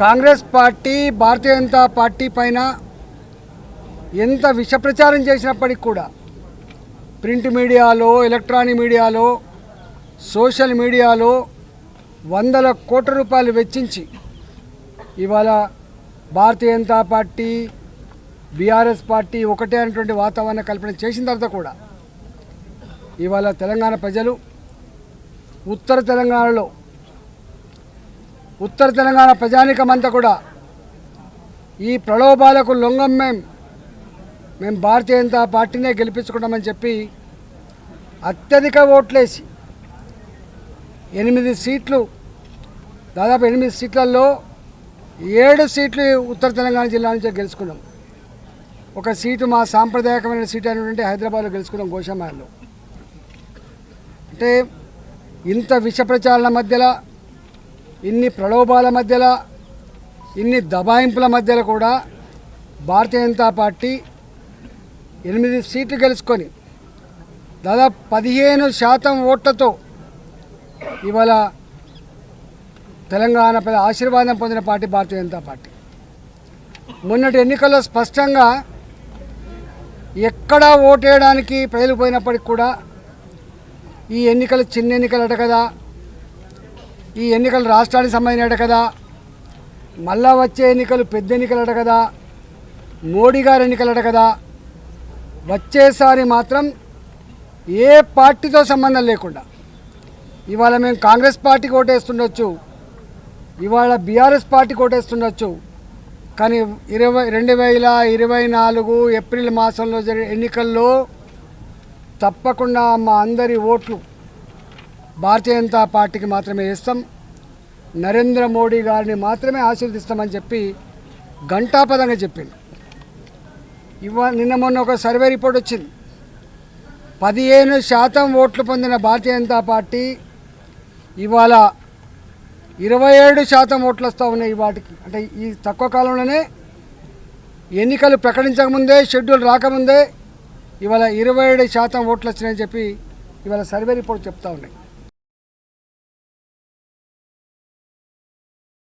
Congress party Bharatiya Janata party పైన ఎంత విష ప్రచారం చేసినప్పటికి కూడా ప్రింట్ మీడియాలో ఎలక్ట్రానిక్ మీడియాలో సోషల్ మీడియాలో వందల కోట్ల రూపాయలు వెచ్చించి ఇవాళ Bharatiya Janata party BRS party ఒకటే అనేటువంటి వాతావరణ కల్పన చేసిన తర్వాత కూడా ఇవాళ తెలంగాణ ప్రజలు ఉత్తర తెలంగాణలో ఉత్తర తెలంగాణ ప్రజానికమంతా కూడా ఈ ప్రలోభాలకు లొంగం మేము మేము భారతీయ జనతా పార్టీనే గెలిపించుకుంటామని చెప్పి అత్యధిక ఓట్లేసి ఎనిమిది సీట్లు దాదాపు ఎనిమిది సీట్లలో ఏడు సీట్లు ఉత్తర తెలంగాణ జిల్లా నుంచి గెలుచుకున్నాం. ఒక సీటు మా సాంప్రదాయకమైన సీటు అయినటువంటి హైదరాబాద్లో గెలుచుకున్నాం గోషామాల్లో అంటే ఇంత విష ప్రచారాల మధ్యలో ఇన్ని ప్రలోభాల మధ్యలో ఇన్ని దబాయింపుల మధ్యలో కూడా భారతీయ జనతా పార్టీ ఎనిమిది సీట్లు గెలుచుకొని దాదాపు పదిహేను శాతం ఓట్లతో ఇవాళ తెలంగాణ ప్రజల ఆశీర్వాదం పొందిన పార్టీ భారతీయ జనతా పార్టీ. మొన్నటి ఎన్నికల్లో స్పష్టంగా ఎక్కడా ఓటేయడానికి ప్రజలు పోయినప్పటికి కూడా ఈ ఎన్నికలు చిన్న ఎన్నికలట కదా ఈ ఎన్నికలు రాష్ట్రానికి సంబంధించినట కదా. మళ్ళా వచ్చే ఎన్నికలు పెద్ద ఎన్నికలట కదా. మోడీ గారు ఎన్నికలట కదా. వచ్చేసారి మాత్రం ఏ పార్టీతో సంబంధం లేకుండా. ఇవాళ మేము కాంగ్రెస్ పార్టీకి ఓటేస్తుండొచ్చు. ఇవాళ బీఆర్ఎస్ పార్టీకి ఓటేస్తుండొచ్చు. కానీ ఇరవై రెండు వేల ఇరవై నాలుగు ఏప్రిల్ మాసంలో జరిగే ఎన్నికల్లో తప్పకుండా మా అందరి ఓట్లు భారతీయ జనతా పార్టీకి మాత్రమే ఇస్తాం నరేంద్ర మోడీ గారిని మాత్రమే ఆశీర్దిస్తామని చెప్పి ఘంటాపదంగా చెప్పింది ఇవా నిన్న మొన్న ఒక సర్వే రిపోర్ట్ వచ్చింది. పదిహేను శాతం ఓట్లు పొందిన భారతీయ జనతా పార్టీ ఇవాళ ఇరవై ఏడు శాతం ఓట్లు వస్తూ ఉన్నాయి వాటికి. అంటే ఈ తక్కువ కాలంలోనే ఎన్నికలు ప్రకటించకముందే షెడ్యూల్ రాకముందే ఇవాళ ఇరవై ఏడు శాతం ఓట్లు వచ్చినాయని చెప్పి ఇవాళ సర్వే రిపోర్ట్ చెప్తా ఉన్నాయి.